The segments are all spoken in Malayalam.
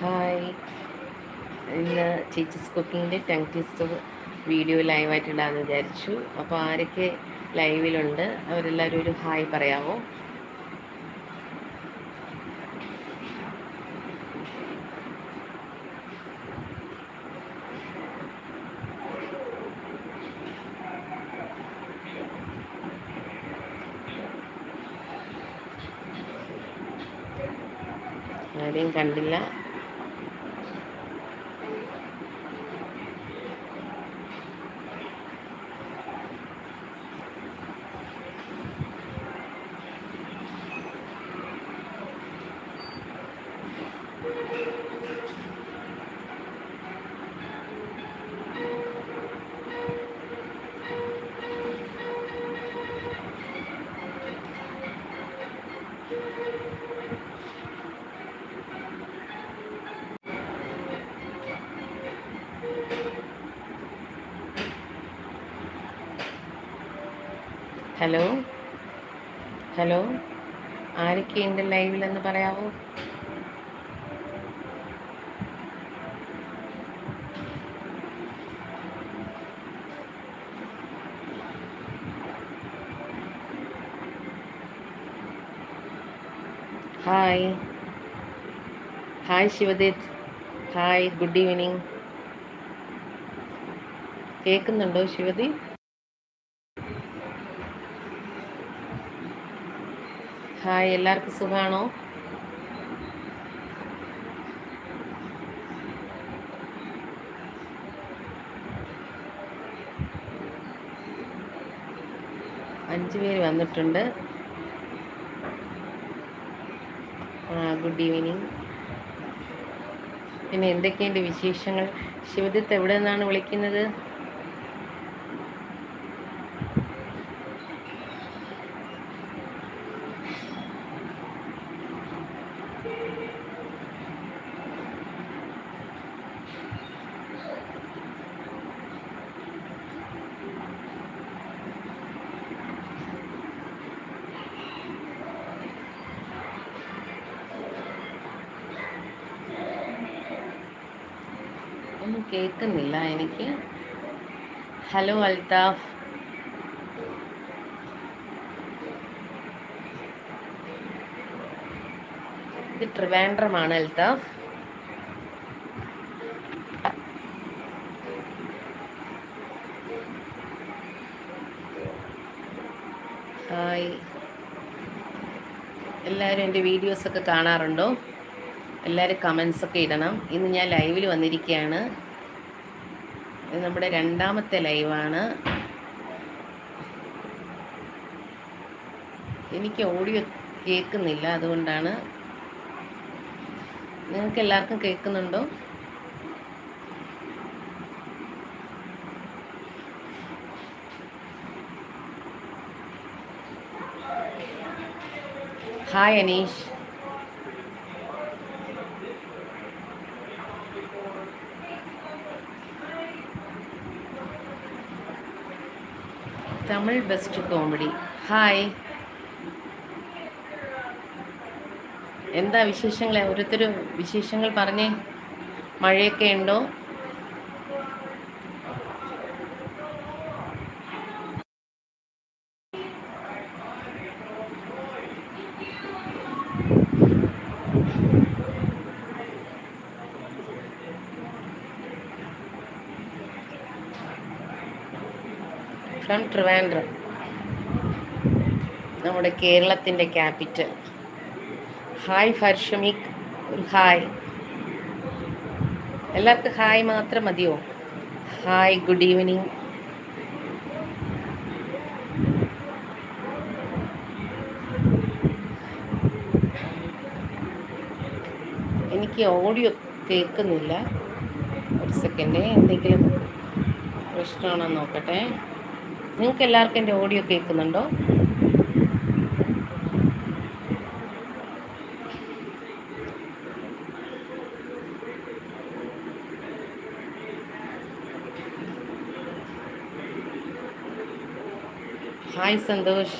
ഹായ്. ഇന്ന് ചേച്ചീസ് കുക്കിങ്ങിന്റെ ടങ് ട്വിസ്റ്റർ വീഡിയോ ലൈവായിട്ട് ഇടാമെന്ന് വിചാരിച്ചു. അപ്പോൾ ആരൊക്കെ ലൈവിലുണ്ട് അവരെല്ലാവരും ഒരു ഹായ് പറയാമോ ആരെയും കണ്ടില്ല. ഹലോ? ഹലോ? ആരൊക്കെ എന്റെ ലൈവിലെന്ന് പറയാമോ hi. Hi Shivadeeth hi good evening. കേൾക്കുന്നുണ്ടോ ശിവദി ഹായ് എല്ലാവർക്കും സുഖമാണോ അഞ്ച് പേര് വന്നിട്ടുണ്ട്. ഗുഡ് ഈവനിങ് പിന്നെ എന്തൊക്കെയുണ്ട് വിശേഷങ്ങൾ? ശിവദത്ത് എവിടെ നിന്നാണ് വിളിക്കുന്നത് ഒന്നും കേൾക്കുന്നില്ല എനിക്ക്. ഹലോ അൽതാഫ്. ഇത് ട്രിവാൻഡ്രമാണ് അൽതാഫ്. ഹായ്. എല്ലാവരും എന്റെ വീഡിയോസൊക്കെ കാണാറുണ്ടോ? എല്ലാവരും കമൻസൊക്കെ ഇടണം. ഇന്ന് ഞാൻ ലൈവിൽ വന്നിരിക്കുകയാണ്. ഇത് നമ്മുടെ രണ്ടാമത്തെ ലൈവാണ് എനിക്ക് ഓഡിയോ കേൾക്കുന്നില്ല അതുകൊണ്ടാണ്. നിങ്ങൾക്ക് എല്ലാവർക്കും കേൾക്കുന്നുണ്ടോ? Hi Aneesh Tamil best comedy hi എന്താ വിശേഷങ്ങളെ? ഓരോരുത്തരും വിശേഷങ്ങൾ പറഞ്ഞേ. മഴയൊക്കെ ഉണ്ടോ ഫ്രം ട്രിവാൻഡ്രം. നമ്മുടെ കേരളത്തിന്റെ ക്യാപിറ്റൽ. Hi Farshamik hi. എല്ലാവർക്കും ഹായ് മാത്രം മതിയോ? Hi good evening. എനിക്ക് ഓഡിയോ കേൾക്കുന്നില്ല. ഒരു സെക്കൻഡ് എന്തെങ്കിലും പ്രശ്നമാണോ നോക്കട്ടെ. നിങ്ങൾക്ക് എല്ലാവർക്കും എന്റെ ഓഡിയോ കേൾക്കുന്നുണ്ടോ? ഹായ് സന്തോഷ്.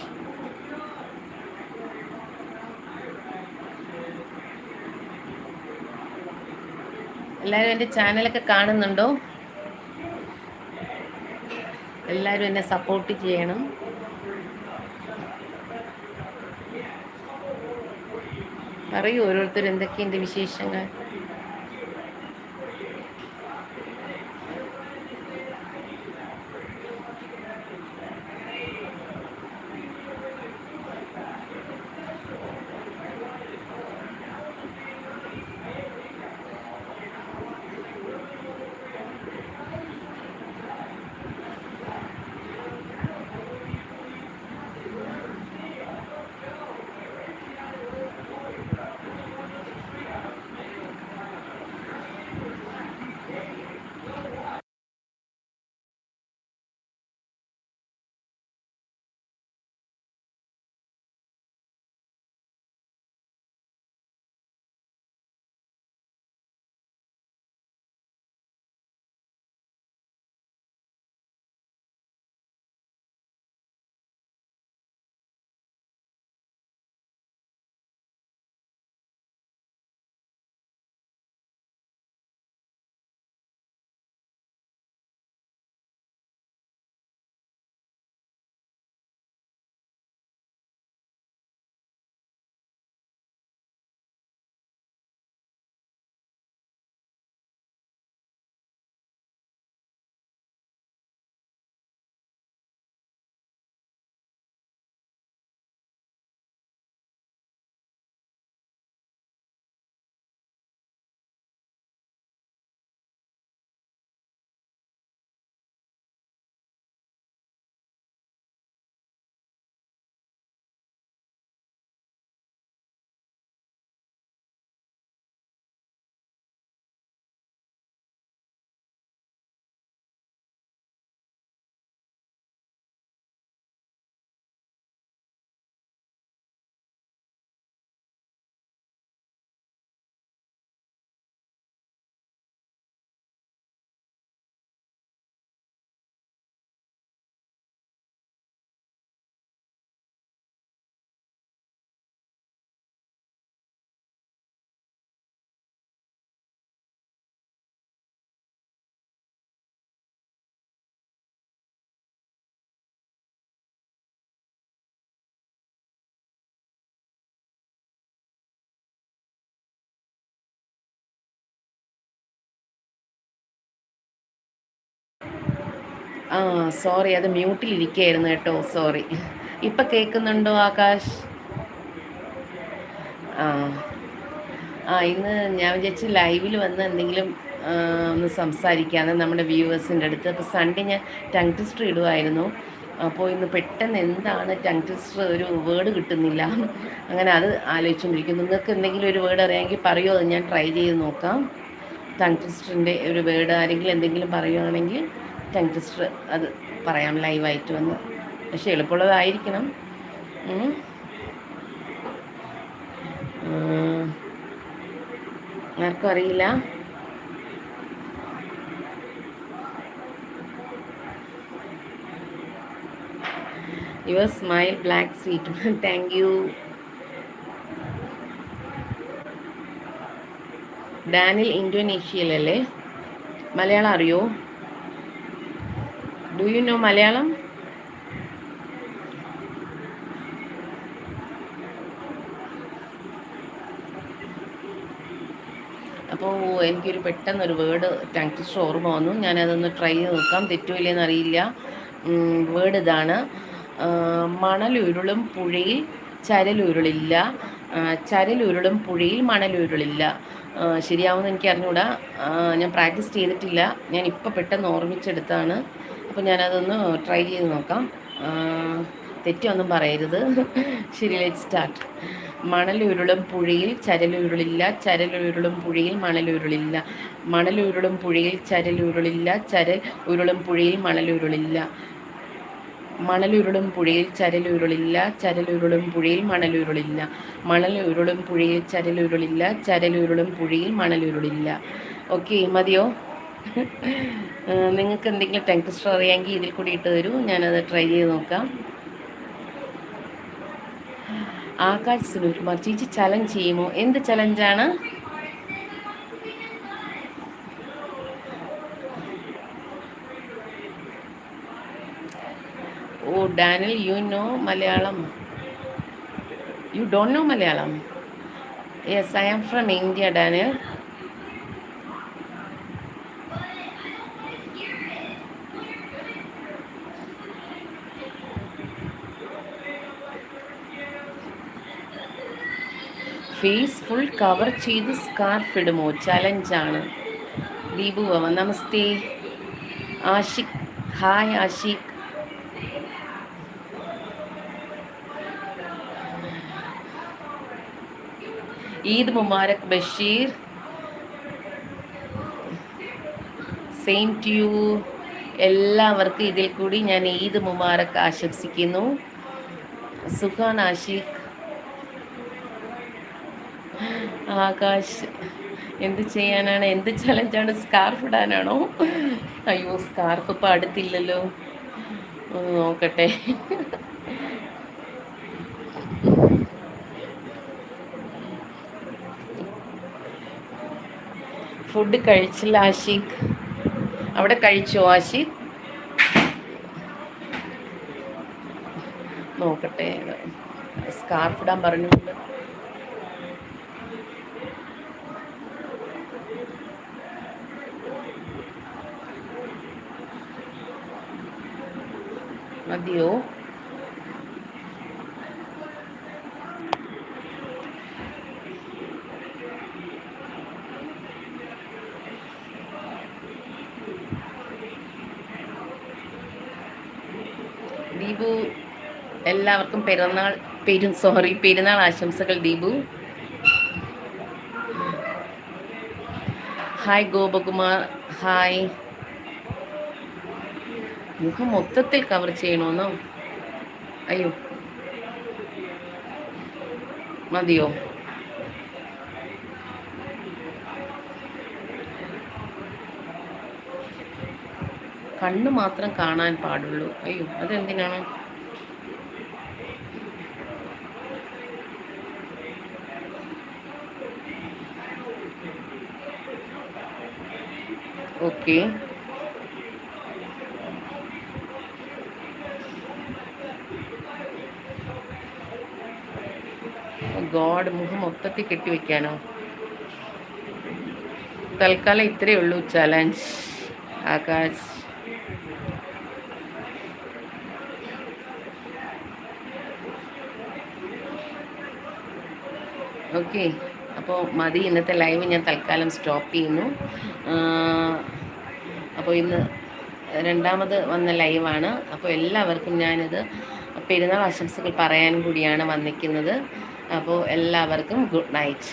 എല്ലാവരും എന്റെ ചാനലൊക്കെ കാണുന്നുണ്ടോ? എല്ലാവരും എന്നെ സപ്പോർട്ട് ചെയ്യണം. പറയൂ ഓരോരുത്തർ എന്തൊക്കെയുണ്ട് വിശേഷങ്ങൾ? ആ സോറി അത് മ്യൂട്ടിലിരിക്കുകയായിരുന്നു കേട്ടോ സോറി ഇപ്പം കേൾക്കുന്നുണ്ടോ ആകാശ്? ആ. ആ ഇന്ന് ഞാൻ വിചാരിച്ച് ലൈവിൽ വന്ന് എന്തെങ്കിലും ഒന്ന് സംസാരിക്കാമെന്ന് നമ്മുടെ വ്യൂവേഴ്സിന്റെ അടുത്ത്. അപ്പോൾ സൺഡേ ഞാൻ ടങ് ടെസ്റ്റർ ഇടുമായിരുന്നു അപ്പോൾ ഇന്ന് പെട്ടെന്ന് എന്താണ് ടങ് ടെസ്റ്റർ ഒരു വേർഡ് കിട്ടുന്നില്ല. അങ്ങനെ അത് ആലോചിച്ചുകൊണ്ടിരിക്കുന്നു. നിങ്ങൾക്ക് എന്തെങ്കിലും ഒരു വേർഡ് അറിയാമെങ്കിൽ പറയുമോ അത് ഞാൻ ട്രൈ ചെയ്ത് നോക്കാം. ടങ് ടെസ്റ്ററിന്റെ ഒരു വേർഡ് ആരെങ്കിലും എന്തെങ്കിലും പറയുകയാണെങ്കിൽ ടങ് ട്വിസ്റ്റർ അത് പറയാം ലൈവായിട്ട് വന്ന്. പക്ഷെ എളുപ്പമുള്ളതായിരിക്കണം. ആർക്കും അറിയില്ല. Your smile black sweet thank you Danil ഇൻഡോനേഷ്യയിലല്ലേ Malayalam അറിയോ? ഡു യു നോ മലയാളം അപ്പോൾ എനിക്കൊരു പെട്ടെന്നൊരു വേർഡ് ടാങ്ക്റ്റിസ്റ്റ് ഓർമ്മ വന്നു. ഞാനതൊന്ന് ട്രൈ ചെയ്ത് നോക്കാം. തെറ്റുമില്ലെന്ന് അറിയില്ല. വേർഡ് ഇതാണ്. മണലുരുളും പുഴയിൽ ചരലുരുളില്ല. ചരലുരുളും പുഴയിൽ മണലുരുളില്ല. ശരിയാവുമെന്ന് എനിക്ക് അറിഞ്ഞൂടാ ഞാൻ പ്രാക്ടീസ് ചെയ്തിട്ടില്ല. ഞാൻ ഇപ്പോൾ പെട്ടെന്ന് ഓർമ്മിച്ചെടുത്താണ്. അപ്പോൾ ഞാനതൊന്ന് ട്രൈ ചെയ്ത് നോക്കാം. തെറ്റൊന്നും പറയരുത്. ശരി ലെറ്റ് സ്റ്റാർട്ട് മണലുരുളും പുഴയിൽ ചരലുരുളില്ല ചരലുരുളും പുഴയിൽ മണലുരുളില്ല മണലുരുളും പുഴയിൽ ചരലുരുളില്ല ചരൽ ഉരുളും പുഴയിൽ മണലുരുളില്ല മണലുരുളും പുഴയിൽ ചരലുരുളില്ല ചരലുരുളും പുഴയിൽ മണലുരുളില്ല മണലുരുളും പുഴയിൽ ചരലുരുളില്ല ചരലുരുളും പുഴയിൽ മണലുരുളില്ല ഓക്കെ മതിയോ? നിങ്ങൾക്ക് എന്തെങ്കിലും ടെങ് ട്വിസ്റ്റർ അറിയാമെങ്കിൽ ഇതിൽ കൂടി ഇട്ട് തരൂ. ഞാനത് ട്രൈ ചെയ്ത് നോക്കാം. ആകാശ് സുനിൽകുമാർ ചേച്ചി ചലഞ്ച് ചെയ്യുമോ? എന്ത് ചലഞ്ചാണ് ഓ Danil you know Malayalam. You don't know Malayalam? Yes I am from India Danil face full cover ചെയ്ത് സ്കാർഫ് ഇടുമോ? ചലഞ്ചാണ്. Deepu Bhavan namaste. Ashiq hi Ashiq Eid Mubarak Basheer. Same to you എല്ലാവർക്കും ഇതിൽ കൂടി ഞാൻ ഈദ് മുബാരക് ആശംസിക്കുന്നു. സുഖാൻ ആഷിഖ് ആകാശ് എന്ത് ചെയ്യാനാണ്? എന്ത് ചലഞ്ചാണ് സ്കാർഫ് ഇടാനാണോ? അയ്യോ സ്കാർഫ് ഇപ്പം അടുത്തില്ലല്ലോ. നോക്കട്ടെ. ഫുഡ് കഴിച്ചില്ല ആഷിഖ് അവിടെ കഴിച്ചോ ആഷിഖ് നോക്കട്ടെ സ്കാർഫ് ഇടാൻ പറഞ്ഞുകൊണ്ട്. മതിയോ? ദീപു എല്ലാവർക്കും പെരുന്നാൾ പെരു സോറി പെരുന്നാൾ ആശംസകൾ ദീപു. ഹായ് ഗോപകുമാർ. ഹായ് മുഖം മൊത്തത്തിൽ കവർ ചെയ്യണമെന്നോ അയ്യോ. മതിയോ? കണ്ണ് മാത്രം കാണാൻ പാടുള്ളൂ. അയ്യോ അതെന്തിനാണ്? ഓക്കെ ഗോഡ് മുഖം മൊത്തത്തിൽ കെട്ടിവെക്കാനോ തൽക്കാലം ഇത്രയേ ഉള്ളൂ ചലഞ്ച് ആകാശ്. ഓക്കെ അപ്പോൾ മതി ഇന്നത്തെ ലൈവ് ഞാൻ തൽക്കാലം സ്റ്റോപ്പ് ചെയ്യുന്നു. അപ്പോൾ ഇന്ന് രണ്ടാമത് വന്ന ലൈവാണ് അപ്പോൾ എല്ലാവർക്കും ഞാനിത് പെരുന്നാൾ ആശംസകൾ പറയാൻ കൂടിയാണ് വന്നിരിക്കുന്നത്. അപ്പോൾ എല്ലാവർക്കും ഗുഡ് നൈറ്റ്.